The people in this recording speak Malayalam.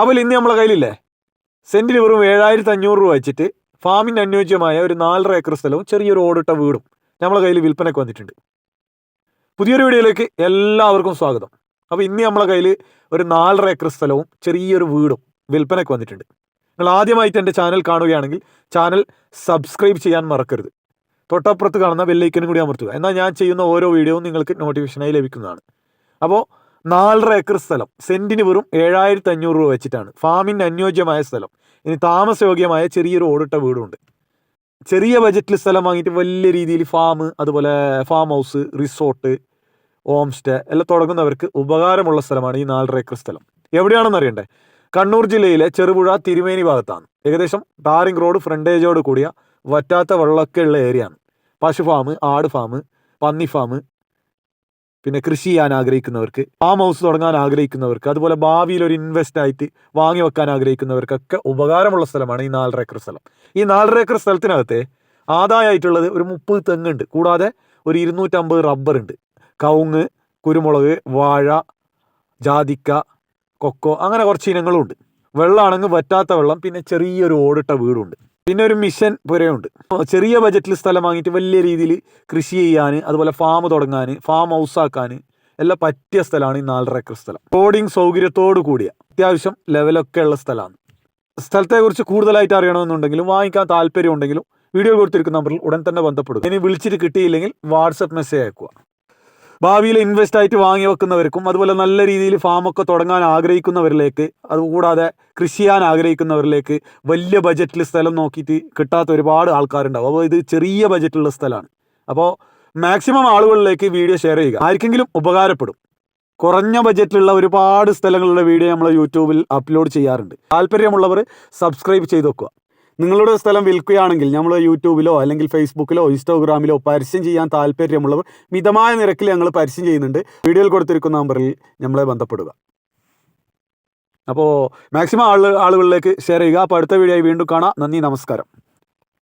അപ്പോൾ ഇന്ന് നമ്മളെ കയ്യിലില്ലേ? സെന്റിന് വെറും ഏഴായിരത്തി അഞ്ഞൂറ് രൂപ വെച്ചിട്ട് ഫാമിന് അനുയോജ്യമായ ഒരു നാലര ഏക്കർ സ്ഥലവും ചെറിയൊരു ഓടിട്ട വീടും നമ്മളെ കയ്യിൽ വിൽപ്പനയ്ക്ക് വന്നിട്ടുണ്ട്. പുതിയൊരു വീഡിയോയിലേക്ക് എല്ലാവർക്കും സ്വാഗതം. അപ്പോൾ ഇന്ന് നമ്മളെ കയ്യിൽ ഒരു നാലര ഏക്കർ സ്ഥലവും ചെറിയൊരു വീടും വിൽപ്പനയ്ക്ക് വന്നിട്ടുണ്ട്. നിങ്ങൾ ആദ്യമായിട്ട് എന്റെ ചാനൽ കാണുകയാണെങ്കിൽ ചാനൽ സബ്സ്ക്രൈബ് ചെയ്യാൻ മറക്കരുത്. തൊട്ടപ്പുറത്ത് കാണുന്ന ബെല്ലൈക്കനും കൂടി അമർത്തുക. എന്നാൽ ഞാൻ ചെയ്യുന്ന ഓരോ വീഡിയോയും നിങ്ങൾക്ക് നോട്ടിഫിക്കേഷനായി ലഭിക്കുന്നതാണ്. അപ്പോൾ നാലര ഏക്കർ സ്ഥലം. സെന്റിന് വെറും ഏഴായിരത്തി അഞ്ഞൂറ് രൂപ വെച്ചിട്ടാണ്. ഫാമിന് അനുയോജ്യമായ സ്ഥലം. ഇനി താമസയോഗ്യമായ ചെറിയൊരു ഓടിട്ട വീടുണ്ട്. ചെറിയ ബജറ്റിൽ സ്ഥലം വാങ്ങിയിട്ട് വലിയ രീതിയിൽ ഫാം അതുപോലെ farm house resort home stay എല്ലാം തുടങ്ങുന്നവർക്ക് ഉപകാരമുള്ള സ്ഥലമാണ് ഈ നാലര ഏക്കർ സ്ഥലം. എവിടെയാണെന്ന് അറിയണ്ടേ? കണ്ണൂർ ജില്ലയിലെ ചെറുപുഴ തിരുമേനി ഭാഗത്താണ്. ഏകദേശം ടാറിംഗ് റോഡ് ഫ്രണ്ടേജോട് കൂടിയ വറ്റാത്ത വെള്ളമൊക്കെ ഉള്ള ഏരിയയാണ്. പശു ഫാം ആട് ഫാം പന്നി ഫാം പിന്നെ കൃഷി ചെയ്യാൻ ആഗ്രഹിക്കുന്നവർക്ക് ഫാം ഹൗസ് തുടങ്ങാൻ ആഗ്രഹിക്കുന്നവർക്ക് അതുപോലെ ഭാവിയിൽ ഒരു ഇൻവെസ്റ്റ് ആയിട്ട് വാങ്ങി വെക്കാൻ ആഗ്രഹിക്കുന്നവർക്കൊക്കെ ഉപകാരമുള്ള സ്ഥലമാണ് ഈ നാലര ഏക്കർ സ്ഥലം. ഈ നാലര ഏക്കർ സ്ഥലത്തിനകത്തെ ആദായമായിട്ടുള്ളത് ഒരു മുപ്പത് തെങ്ങുണ്ട്. കൂടാതെ ഒരു ഇരുന്നൂറ്റമ്പത് റബ്ബർ ഉണ്ട്. കവുങ്ങ് കുരുമുളക് വാഴ ജാതിക്ക കൊക്കോ അങ്ങനെ കുറച്ച് ഇനങ്ങളുണ്ട്. വെള്ളമാണെങ്കിൽ വറ്റാത്ത വെള്ളം പിന്നെ ചെറിയൊരു ഓടിട്ട വീടുണ്ട്. പിന്നെ ഒരു മിഷൻ പുരയുണ്ട് ചെറിയ ബജറ്റിൽ സ്ഥലം വാങ്ങിയിട്ട് വലിയ രീതിയിൽ കൃഷി ചെയ്യാൻ അതുപോലെ ഫാം തുടങ്ങാൻ ഫാം ഹൗസ് ആക്കാൻ എല്ലാം പറ്റിയ സ്ഥലമാണ് ഈ നാലര ഏക്കർ സ്ഥലം. റോഡിങ് സൗകര്യത്തോടു കൂടിയ അത്യാവശ്യം ലെവലൊക്കെ ഉള്ള സ്ഥലമാണ്. സ്ഥലത്തെക്കുറിച്ച് കൂടുതലായിട്ട് അറിയണമെന്നുണ്ടെങ്കിലും വാങ്ങിക്കാൻ താല്പര്യം ഉണ്ടെങ്കിലും വീഡിയോ കൊടുത്തിരിക്കുന്ന നമ്പറിൽ ഉടൻ തന്നെ ബന്ധപ്പെടുക. ഇനി വിളിച്ചിട്ട് കിട്ടിയില്ലെങ്കിൽ വാട്സപ്പ് മെസ്സേജ് അയക്കുക. ഭാവിയിൽ ഇൻവെസ്റ്റ് ആയിട്ട് വാങ്ങി വെക്കുന്നവർക്കും അതുപോലെ നല്ല രീതിയിൽ ഫാമൊക്കെ തുടങ്ങാൻ ആഗ്രഹിക്കുന്നവരിലേക്ക് അതുകൂടാതെ കൃഷി ചെയ്യാൻ ആഗ്രഹിക്കുന്നവരിലേക്ക് വലിയ ബജറ്റിൽ സ്ഥലം നോക്കിയിട്ട് കിട്ടാത്ത ഒരുപാട് ആൾക്കാരുണ്ടാവും. അപ്പോൾ ഇത് ചെറിയ ബജറ്റുള്ള സ്ഥലമാണ്. അപ്പോൾ മാക്സിമം ആളുകളിലേക്ക് വീഡിയോ ഷെയർ ചെയ്യുക. ആർക്കെങ്കിലും ഉപകാരപ്പെടും. കുറഞ്ഞ ബജറ്റിലുള്ള ഒരുപാട് സ്ഥലങ്ങളുടെ വീഡിയോ നമ്മൾ യൂട്യൂബിൽ അപ്ലോഡ് ചെയ്യാറുണ്ട്. താല്പര്യമുള്ളവർ സബ്സ്ക്രൈബ് ചെയ്ത് വെക്കുക. നിങ്ങളുടെ സ്ഥലം വിൽക്കുകയാണെങ്കിൽ നമ്മൾ യൂട്യൂബിലോ അല്ലെങ്കിൽ ഫേസ്ബുക്കിലോ ഇൻസ്റ്റാഗ്രാമിലോ പരസ്യം ചെയ്യാൻ താല്പര്യമുള്ളവർ മിതമായ നിരക്കിൽ ഞങ്ങൾ പരസ്യം ചെയ്യുന്നുണ്ട്. വീഡിയോയിൽ കൊടുത്തിരിക്കുന്ന നമ്പറിൽ നമ്മളെ ബന്ധപ്പെടുക. അപ്പോൾ മാക്സിമം ആൾ ആളുകളിലേക്ക് ഷെയർ ചെയ്യുക. അപ്പോൾ അടുത്ത വീഡിയോ വീണ്ടും കാണാം. നന്ദി നമസ്കാരം.